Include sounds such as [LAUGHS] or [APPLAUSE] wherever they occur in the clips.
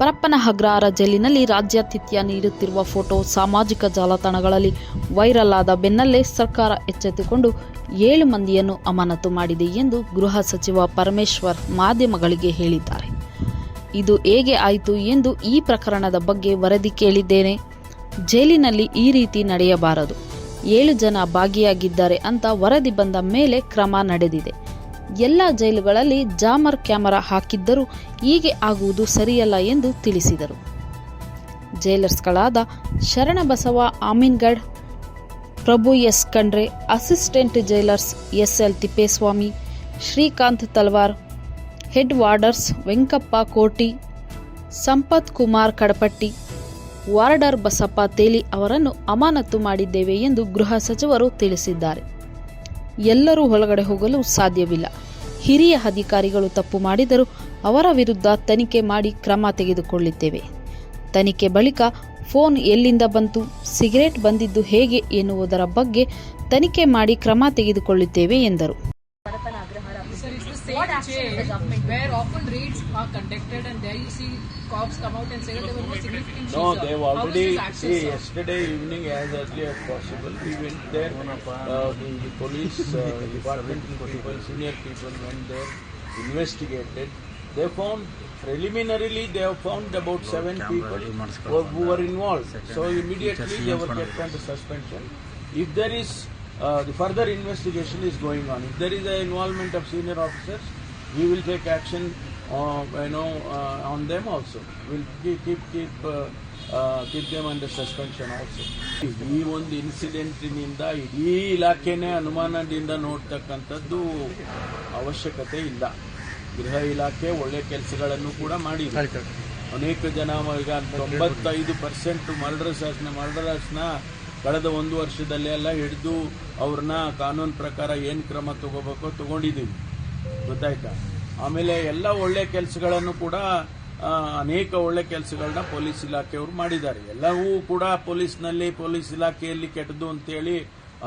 ಪರಪ್ಪನ ಹಗ್ರಾರ ಜೈಲಿನಲ್ಲಿ ರಾಜ್ಯಾತಿಥ್ಯ ನೀಡುತ್ತಿರುವ ಫೋಟೋ ಸಾಮಾಜಿಕ ಜಾಲತಾಣಗಳಲ್ಲಿ ವೈರಲ್ ಆದ ಬೆನ್ನಲ್ಲೇ ಸರ್ಕಾರ ಎಚ್ಚೆತ್ತುಕೊಂಡು ಏಳು ಮಂದಿಯನ್ನು ಅಮಾನತು ಮಾಡಿದೆ ಎಂದು ಗೃಹ ಸಚಿವ ಪರಮೇಶ್ವರ್ ಮಾಧ್ಯಮಗಳಿಗೆ ಹೇಳಿದ್ದಾರೆ. ಇದು ಹೇಗೆ ಆಯಿತು ಎಂದು ಈ ಪ್ರಕರಣದ ಬಗ್ಗೆ ವರದಿ ಕೇಳಿದ್ದೇನೆ. ಜೈಲಿನಲ್ಲಿ ಈ ರೀತಿ ನಡೆಯಬಾರದು. ಏಳು ಜನ ಭಾಗಿಯಾಗಿದ್ದಾರೆ ಅಂತ ವರದಿ ಬಂದ ಮೇಲೆ ಕ್ರಮ ನಡೆದಿದೆ. ಎಲ್ಲ ಜೈಲುಗಳಲ್ಲಿ ಜಾಮರ್ ಕ್ಯಾಮರಾ ಹಾಕಿದ್ದರೂ ಹೀಗೆ ಆಗುವುದು ಸರಿಯಲ್ಲ ಎಂದು ತಿಳಿಸಿದರು. ಜೈಲರ್ಸ್ಗಳಾದ Sharanabasava, Aminagadh, Prabhu S. Khandre, assistant jailers S. L. Thippeswamy, Srikanth Talwar, head warders Venkappa Koti, Sampath Kumar Kadapatti, warder Basappa Teli ಅವರನ್ನು ಅಮಾನತು ಮಾಡಿದ್ದೇವೆ ಎಂದು ಗೃಹ ಸಚಿವರು ತಿಳಿಸಿದ್ದಾರೆ. ಎಲ್ಲರೂ ಒಳಗಡೆ ಹೋಗಲು ಸಾಧ್ಯವಿಲ್ಲ. ಹಿರಿಯ ಅಧಿಕಾರಿಗಳು ತಪ್ಪು ಮಾಡಿದರೂ ಅವರ ವಿರುದ್ಧ ತನಿಖೆ ಮಾಡಿ ಕ್ರಮ ತೆಗೆದುಕೊಳ್ಳುತ್ತೇವೆ. ತನಿಖೆ ಬಳಿಕ ಫೋನ್ ಎಲ್ಲಿಂದ ಬಂತು, ಸಿಗರೇಟ್ ಬಂದಿದ್ದು ಹೇಗೆ ಎನ್ನುವುದರ ಬಗ್ಗೆ ತನಿಖೆ ಮಾಡಿ ಕ್ರಮ ತೆಗೆದುಕೊಳ್ಳುತ್ತೇವೆ ಎಂದರು. The same jail where often raids are conducted and there you see cops come out and say that there were no significant No, issues. they've How is already, this see, yesterday evening as early as possible, we went there, uh, the, [LAUGHS] the police uh, department people, senior people went there, investigated. They found, preliminarily they have found about seven people who, who were involved. So immediately they were kept under suspension. If there is, uh, the further investigation is going on. If there is an involvement of senior officers, we will take action, uh, you know, uh, on them also. We'll keep keep keep, uh, uh, keep them under suspension also. ಈ ಒಂದು ಇನ್ಸಿಡೆಂಟಿನಿಂದ ಇಡೀ ಇಲಾಖೆನೇ ಅನುಮಾನದಿಂದ ನೋಡ್ತಕ್ಕಂಥದ್ದು ಅವಶ್ಯಕತೆ ಇಲ್ಲ ಗೃಹ ಇಲಾಖೆ ಒಳ್ಳೆ ಕೆಲಸಗಳನ್ನು ಕೂಡ ಮಾಡಿದೆ ಅನೇಕ ಜನ ಈಗ ತೊಂಬತ್ತೈದು ಪರ್ಸೆಂಟ್ ಮರ್ಡರ್ಸರ್ಸ್ನ ಮರ್ಡರರ್ಸ್ನ ಕಳೆದ ಒಂದು ವರ್ಷದಲ್ಲಿ ಎಲ್ಲ ಹಿಡಿದು ಅವ್ರನ್ನ ಕಾನೂನು ಪ್ರಕಾರ ಏನು ಕ್ರಮ ತಗೋಬೇಕೋ ತಗೊಂಡಿದ್ದೀವಿ. ಗೊತ್ತಾಯ್ತಾ? ಆಮೇಲೆ ಎಲ್ಲ ಒಳ್ಳೆ ಕೆಲಸಗಳನ್ನು ಕೂಡ ಅನೇಕ ಒಳ್ಳೆ ಕೆಲಸಗಳನ್ನ ಪೊಲೀಸ್ ಇಲಾಖೆಯವರು ಮಾಡಿದ್ದಾರೆ. ಎಲ್ಲವೂ ಕೂಡ ಪೊಲೀಸ್ನಲ್ಲಿ, ಪೊಲೀಸ್ ಇಲಾಖೆಯಲ್ಲಿ ಕೆಟ್ಟದು ಅಂತೇಳಿ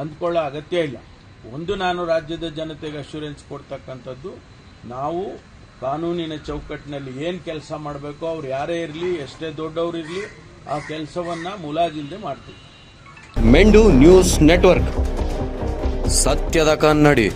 ಅಂದ್ಕೊಳ್ಳೋ ಅಗತ್ಯ ಇಲ್ಲ. ಒಂದು ನಾನು ರಾಜ್ಯದ ಜನತೆಗೆ ಅಶ್ಯೂರೆನ್ಸ್ ಕೊಡ್ತಕ್ಕಂಥದ್ದು, ನಾವು ಕಾನೂನಿನ ಚೌಕಟ್ಟಿನಲ್ಲಿ ಏನು ಕೆಲಸ ಮಾಡಬೇಕೋ ಅವ್ರು ಯಾರೇ ಇರಲಿ, ಎಷ್ಟೇ ದೊಡ್ಡವ್ರು ಇರಲಿ, ಆ ಕೆಲಸವನ್ನ ಮುಲಾಜಿಲ್ಲದೆ ಮಾಡ್ತೀವಿ. ಮೆಂಡು ನ್ಯೂಸ್ ನೆಟ್ವರ್ಕ್. ಸತ್ಯದ ಕನ್ನಡಿ.